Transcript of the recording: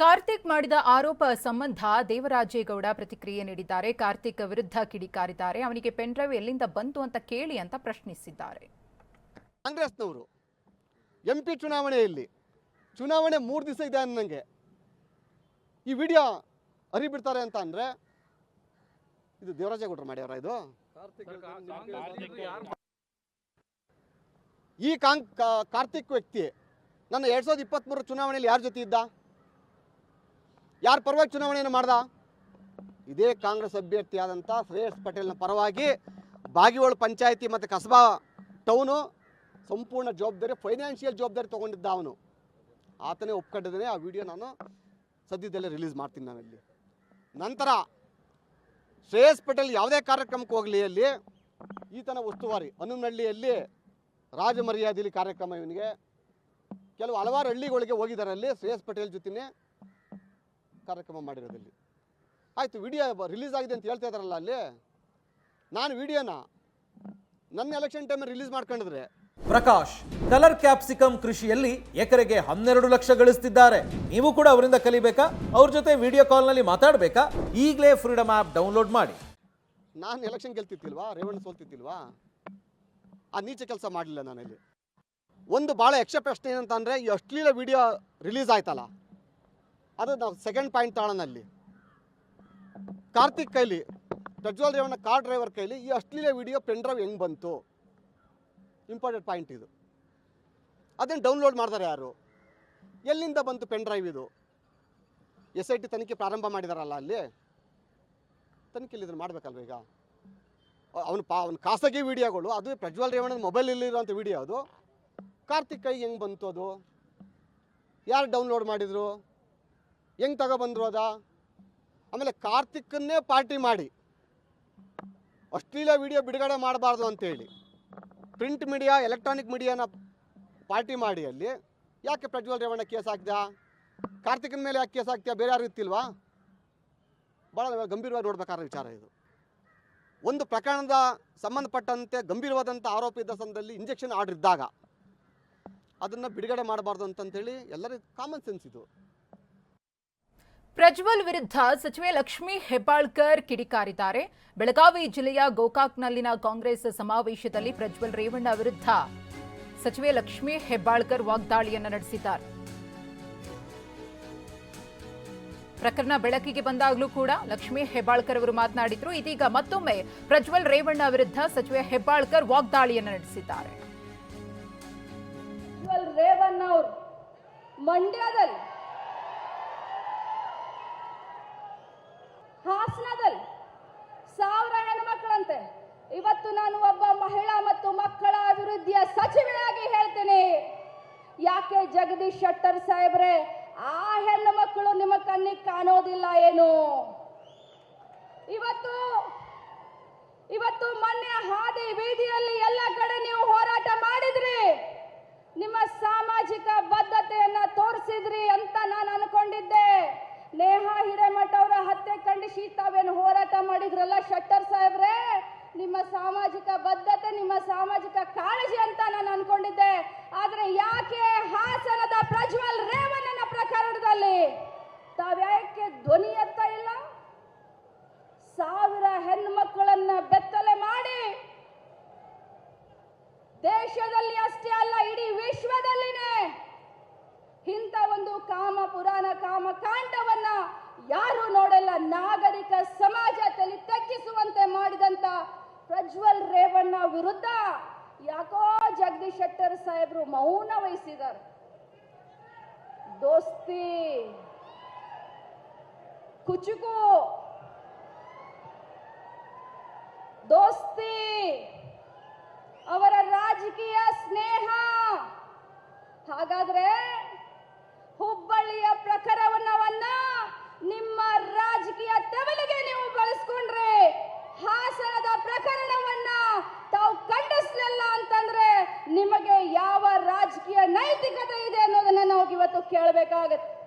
ಕಾರ್ತಿಕ್ ಮಾಡಿದ ಆರೋಪ ಸಂಬಂಧ ದೇವರಾಜೇಗೌಡ ಪ್ರತಿಕ್ರಿಯೆ ನೀಡಿದ್ದಾರೆ. ಕಾರ್ತಿಕ್ ವಿರುದ್ಧ ಕಿಡಿಕಾರಿದ್ದಾರೆ ಅವನಿಗೆ ಪೆನ್ಡ್ರೈವ್ ಎಲ್ಲಿಂದ ಬಂತು ಅಂತ ಕೇಳಿ ಅಂತ ಪ್ರಶ್ನಿಸಿದ್ದಾರೆ. ಕಾಂಗ್ರೆಸ್ನವರು ಎಂ ಪಿ ಚುನಾವಣೆಯಲ್ಲಿ ಚುನಾವಣೆ ಮೂರು ದಿವಸ ಇದೆ ಅನ್ನಂಗೆ. ಈ ವಿಡಿಯೋ ಅರಿಬಿಡ್ತಾರೆ ಅಂತ ಅಂದ್ರೆ ಇದು ದೇವರಾಜೇಗೌಡರು ಮಾಡ್ಯಾರ ಇದು? ಈ ಕಾರ್ತಿಕ್ ವ್ಯಕ್ತಿ ನನ್ನ ಎರಡ್ ಸಾವಿರದ ಇಪ್ಪತ್ತ್ಮೂರು ಚುನಾವಣೆಯಲ್ಲಿ ಯಾರ ಜೊತೆ ಇದ್ದ? ಯಾರ ಪರವಾಗಿ ಚುನಾವಣೆಯನ್ನು ಮಾಡ್ದ? ಇದೇ ಕಾಂಗ್ರೆಸ್ ಅಭ್ಯರ್ಥಿಯಾದಂಥ ಶ್ರೇಯಸ್ ಪಟೇಲ್ನ ಪರವಾಗಿ ಬಾಗಿವಳ ಪಂಚಾಯಿತಿ ಮತ್ತು ಕಸಬಾ ಟೌನು ಸಂಪೂರ್ಣ ಜವಾಬ್ದಾರಿ ಫೈನಾನ್ಷಿಯಲ್ ಜವಾಬ್ದಾರಿ ತೊಗೊಂಡಿದ್ದ ಅವನು. ಆತನೇ ಒಪ್ಕೊಂಡಿದ್ದಾನೆ. ಆ ವಿಡಿಯೋ ನಾನು ಸದ್ಯದಲ್ಲೇ ರಿಲೀಸ್ ಮಾಡ್ತೀನಿ ನಾನಲ್ಲಿ. ನಂತರ ಶ್ರೇಯಸ್ ಪಟೇಲ್ ಯಾವುದೇ ಕಾರ್ಯಕ್ರಮಕ್ಕೆ ಹೋಗಲಿ ಅಲ್ಲಿ, ಈತನ ಉಸ್ತುವಾರಿ ಹನುಮನಹಳ್ಳಿಯಲ್ಲಿ ರಾಜಮರ್ಯಾದಿಲಿ ಕಾರ್ಯಕ್ರಮ ಇವನಿಗೆ. ಕೆಲವು ಹಲವಾರು ಹಳ್ಳಿಗಳಿಗೆ ಹೋಗಿದ್ದಾರೆ ಅಲ್ಲಿ ಶ್ರೇಯಸ್ ಪಟೇಲ್ ಜೊತೆನೇ. ಕಾರ್ಯಕ್ರಮ ಮಾಡಿರೋದಲ್ಲಿ. ಆಯಿತು ವಿಡಿಯೋ ರಿಲೀಸ್ ಆಗಿದೆ ಅಂತ ಹೇಳ್ತಾ ಇದ್ದಾರಲ್ಲ ಅಲ್ಲಿ? ನಾನು ವಿಡಿಯೋನ ನನ್ನ ಎಲೆಕ್ಷನ್ ಟೈಮಲ್ಲಿ ರಿಲೀಸ್ ಮಾಡ್ಕೊಂಡಿದ್ರೆ. ಪ್ರಕಾಶ್ ಕಲರ್ ಕ್ಯಾಪ್ಸಿಕಮ್ ಕೃಷಿಯಲ್ಲಿ ಎಕರೆಗೆ ಹನ್ನೆರಡು ಲಕ್ಷ ಗಳಿಸ್ತಿದ್ದಾರೆ. ನೀವು ಕೂಡ ಅವರಿಂದ ಕಲಿಬೇಕಾ? ಅವ್ರ ಜೊತೆ ವಿಡಿಯೋ ಕಾಲ್ನಲ್ಲಿ ಮಾತಾಡಬೇಕಾ? ಈಗಲೇ ಫ್ರೀಡಮ್ ಆ್ಯಪ್ ಡೌನ್ಲೋಡ್ ಮಾಡಿ. ನಾನು ಎಲೆಕ್ಷನ್ ಗೆಲ್ತಿತ್ತಿಲ್ವಾ ರೇವಣ್ಣ ಸೋಲ್ತಿತ್ತಿಲ್ವಾ ಆ ನೀಚ ಕೆಲಸ ಮಾಡಲಿಲ್ಲ ನಾನಲ್ಲಿ. ಒಂದು ಭಾಳ ಯಕ್ಷ ಪ್ರಶ್ನೆ ಏನಂತ ಅಂದರೆ ಈ ಅಶ್ಲೀಲ ವಿಡಿಯೋ ರಿಲೀಸ್ ಆಯ್ತಲ್ಲ. ಅದು ನಾವು ಸೆಕೆಂಡ್ ಪಾಯಿಂಟ್ ತಾಳನಲ್ಲಿ ಕಾರ್ತಿಕ್ ಕೈಲಿ, ಪ್ರಜ್ವಲ್ ರೇವಣ್ಣ ಕಾರ್ ಡ್ರೈವರ್ ಕೈಲಿ ಈ ಅಶ್ಲೀಲ ವಿಡಿಯೋ ಪೆನ್ ಡ್ರೈವ್ ಹೆಂಗೆ ಬಂತು? ಇಂಪಾರ್ಟೆಂಟ್ ಪಾಯಿಂಟ್ ಇದು. ಅದನ್ನು ಡೌನ್ಲೋಡ್ ಮಾಡ್ತಾರೆ ಯಾರು? ಎಲ್ಲಿಂದ ಬಂತು ಪೆನ್ ಡ್ರೈವ್ ಇದು? ಎಸ್ ಐ ಟಿ ತನಿಖೆ ಪ್ರಾರಂಭ ಮಾಡಿದಾರಲ್ಲ ಅಲ್ಲಿ? ತನಿಖೆಯಲ್ಲಿ ಇದನ್ನು ಮಾಡಬೇಕಲ್ವ ಈಗ? ಅವನು ಪಾ, ಅವ್ನ ಖಾಸಗಿ ವಿಡಿಯೋಗಳು ಅದು ಪ್ರಜ್ವಲ್ ರೇವಣ್ಣನ ಮೊಬೈಲಲ್ಲಿರುವಂಥ ವಿಡಿಯೋ ಅದು. ಕಾರ್ತಿಕ್ ಕೈ ಹೆಂಗೆ ಬಂತು ಅದು? ಯಾರು ಡೌನ್ಲೋಡ್ ಮಾಡಿದರು? ಹೆಂಗೆ ತಗೊಬಂದ್ರು ಅದ? ಆಮೇಲೆ ಕಾರ್ತಿಕ್ಕನ್ನೇ ಪಾರ್ಟಿ ಮಾಡಿ. ಅಶ್ಲೀಲ ವಿಡಿಯೋ ಬಿಡುಗಡೆ ಮಾಡಬಾರ್ದು ಅಂತೇಳಿ. ಪ್ರಿಂಟ್ ಮೀಡಿಯಾ, ಎಲೆಕ್ಟ್ರಾನಿಕ್ ಮೀಡಿಯಾನ ಪಾರ್ಟಿ ಮಾಡಿ ಅಲ್ಲಿ. ಯಾಕೆ ಪ್ರಜ್ವಲ್ ರೇವಣ್ಣ ಕೇಸ್ ಹಾಕ್ದ ಕಾರ್ತಿಕನ ಮೇಲೆ ಯಾಕೆ ಕೇಸ್ ಹಾಕ್ತೀಯ? ಬೇರೆ ಯಾರು ಇತ್ತಿಲ್ವಾ ಭಾಳ ಗಂಭೀರವಾಗಿ ನೋಡ್ಬೇಕಾದ ವಿಚಾರ ಇದು. ಒಂದು ಪ್ರಕರಣದ ಸಂಬಂಧಪಟ್ಟಂತೆ ಗಂಭೀರವಾದಂಥ ಆರೋಪ ಇದ್ದ ಸಂದರ್ಭದಲ್ಲಿ ಇಂಜೆಕ್ಷನ್ ಆರ್ಡರ್ ಇದ್ದಾಗ ಅದನ್ನು ಬಿಡುಗಡೆ ಮಾಡಬಾರ್ದು ಅಂತಂತೇಳಿ ಎಲ್ಲರಿಗೂ ಕಾಮನ್ ಸೆನ್ಸ್ ಇದು. ಪ್ರಜ್ವಲ್ ವಿರುದ್ಧ ಸಚಿವೆ ಲಕ್ಷ್ಮೀ ಹೆಬ್ಬಾಳ್ಕರ್ ಕಿಡಿಕಾರಿದ್ದಾರೆ. ಬೆಳಗಾವಿ ಜಿಲ್ಲೆಯ ಗೋಕಾಕ್ನಲ್ಲಿನ ಕಾಂಗ್ರೆಸ್ ಸಮಾವೇಶದಲ್ಲಿ ಪ್ರಜ್ವಲ್ ರೇವಣ್ಣ ವಿರುದ್ಧ ಸಚಿವೆ ಲಕ್ಷ್ಮೀ ಹೆಬ್ಬಾಳ್ಕರ್ ವಾಗ್ದಾಳಿಯನ್ನು ನಡೆಸಿದ್ದಾರೆ. ಪ್ರಕರಣ ಬೆಳಕಿಗೆ ಬಂದಾಗಲೂ ಕೂಡ ಲಕ್ಷ್ಮೀ ಹೆಬ್ಬಾಳ್ಕರ್ ಅವರು ಮಾತನಾಡಿದ್ರು. ಇದೀಗ ಮತ್ತೊಮ್ಮೆ ಪ್ರಜ್ವಲ್ ರೇವಣ್ಣ ವಿರುದ್ಧ ಸಚಿವೆ ಹೆಬ್ಬಾಳ್ಕರ್ ವಾಗ್ದಾಳಿಯನ್ನು ನಡೆಸಿದ್ದಾರೆ. ರೇವಣ್ಣ ಅವರು ಮಂಡ್ಯದಲ್ಲಿ ಹಾಸನದಲ್ಲಿ ಸಾವಿರ ಹೆಣ್ಮಕ್ಳಂತೆ ಇವತ್ತು ನಾನು ಒಬ್ಬ ಮಹಿಳಾ ಮತ್ತು ಮಕ್ಕಳ ಅಭಿವೃದ್ಧಿಯ ಸಚಿವೆಯಾಗಿ ಹೇಳ್ತೇನೆ. ಯಾಕೆ ಜಗದೀಶ್ ಶೆಟ್ಟರ್ ಸಾಹೇಬ್ರೆ, ಆ ಹೆಣ್ಣು ಮಕ್ಕಳು ನಿಮ್ಮ ಕಣ್ಣಿಗೆ ಕಾಣೋದಿಲ್ಲ ಏನು? ಇವತ್ತು ಇವತ್ತು ಮೊನ್ನೆ ಹಾದಿ ಬೀದಿಯಲ್ಲಿ ಎಲ್ಲ ಕಡೆ ನೀವು ಹೋರಾಟ ಮಾಡಿದ್ರಿ. ನಿಮ್ಮ ಸಾಮಾಜಿಕ ಬದ್ಧತೆಯನ್ನ ತೋರಿಸಿದ್ರಿ ಅಂತ ನಾನು ಅನ್ಕೊಂಡಿದ್ದೆ. ನೇಹಾ ಹಿರೇಮಠ ಅವರ ಹತ್ಯೆ ಖಂಡಿಸಿ ತಾವೇನು ಹೋರಾಟ ಮಾಡಿದ್ರಲ್ಲ ಶೆಟ್ಟರ್ ಸಾಹೇಬ್ರೆ? ನಿಮ್ಮ ಸಾಮಾಜಿಕ ಬದ್ಧತೆ, ನಿಮ್ಮ ಸಾಮಾಜಿಕ ಕಾಳಜಿ ಅಂತ ನಾನು ಅನ್ಕೊಂಡಿದ್ದೆ. ಆದ್ರೆ ಯಾಕೆ ಹಾಸನದ ಪ್ರಜ್ವಲ್ ರೇವಣ್ಣನ ಪ್ರಕರಣದಲ್ಲಿ ತಾವ್ಯಾಕೆ ಧ್ವನಿ ಎತ್ತ ಇಲ್ಲ? ಸಾವಿರ ಹೆಣ್ಮಕ್ಕಳನ್ನ ಬೆತ್ತಲೆ ಪ್ರಜ್ವಲ್ ರೇವಣ್ಣ ವಿರುದ್ಧ ಯಾಕೋ ಜಗದೀಶ್ ಶೆಟ್ಟರ್ ಸಾಹೇಬ್ರು ಮೌನ ವಹಿಸಿದ್ದಾರೆ ದೋಸ್ತಿ, ಕುಚುಕು, ದೋಸ್ತಿ, ಅವರ ರಾಜಕೀಯ ಸ್ನೇಹ. ಹಾಗಾದ್ರೆ ಹುಬ್ಬಳ್ಳಿಯ ಪ್ರಕರಣವನ್ನ ನಿಮ್ಮ ರಾಜಕೀಯ ತೆವಲಿ ನಿಮಗೆ ಯಾವ ರಾಜಕೀಯ ನೈತಿಕತೆ ಇದೆ ಅನ್ನೋದನ್ನ ನಾವು ಇವತ್ತು ಕೇಳಬೇಕಾಗತ್ತೆ.